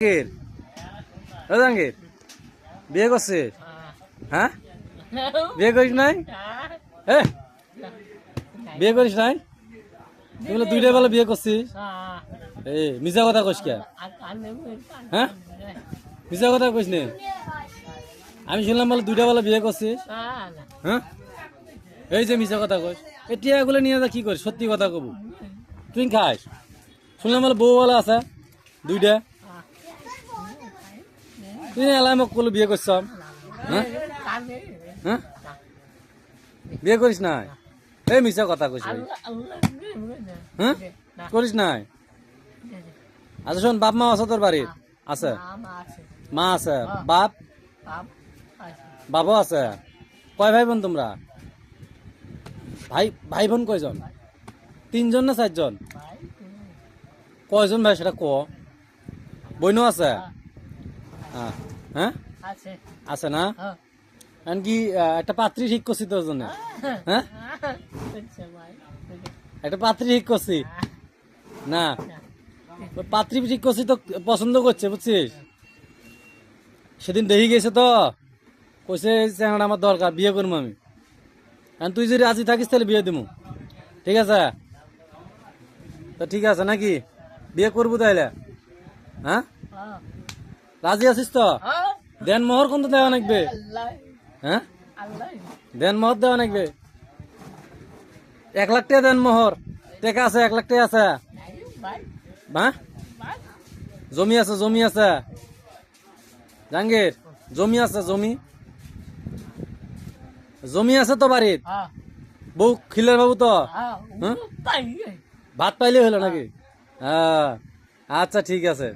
জাহাঙ্গীর। ও জাহাঙ্গীর, বিয়ে করছিস হ্যাঁ? বিয়ে করিস নাই? এ, বিয়ে করিস নাই? তুই দুইটা বেলা বিয়ে করছিস? এ মিজা কথা কইস কে? হ্যাঁ? মিজা কথা কইস নে? আমি শুনলাম বলে দুইটা বেলা বিয়ে করছিস। হ্যাঁ? এই যে মিজা কথা কইস। এই টিয়াগুলো নিয়ে যা কি করিস? সত্যি কথা কব। তুই খাস। শুনলাম বলে বউ বলা আছে, দুইটা। তুই এলাই মোক কলো বিয়ে হ্যাঁ বিয়ে করিস নাই? এই মিছা কথা। হ্যাঁ করিস নাই? আচ্ছা শোন বাপ মা আছে তোর বাড়ির আছে? মা আছে। বাপ? বাবা আছে। কয় ভাই বোন তোমরা? ভাই ভাই বোন কয়জন? তিনজন না চারজন কয়জন ভাই, সেটা ক। বইনও আছে? হ্যাঁ হ্যাঁ? আছে। না? আহ, একটা পাত্রী ঠিক করছি তোর জন্য? হ্যাঁ? একটা পাত্রী ঠিক করছি? না? তো পাত্রী ঠিক করছি তো পছন্দ করছে বুঝছিস? সেদিন দেখি গেছে তো কইছে চ্যানেলটা আমার দরকার বিয়ে করব আমি। আর তুই যদি রাজি থাকিস তাহলে বিয়ে দিবো ঠিক আছে? তো ঠিক আছে নাকি? বিয়ে করব তাহলে হ্যাঁ? রাজি আছিস তো? দেন মোহর কোন দেওয়া নাকবে হ্যাঁ? দেন মোহর দেওয়া নাকবে এক লাখ টাকা দেন মোহর। টাকা আছে এক লাখ টাকা আছে। হ্যাঁ জমি আছে জমি আছে। জাহাঙ্গীর জমি আছে জমি। জমি আছে তো বাড়িত? বউ খিলের বাবু তো? ভাত পাইলে হলো নাকি? হ্যাঁ। আচ্ছা ঠিক আছে।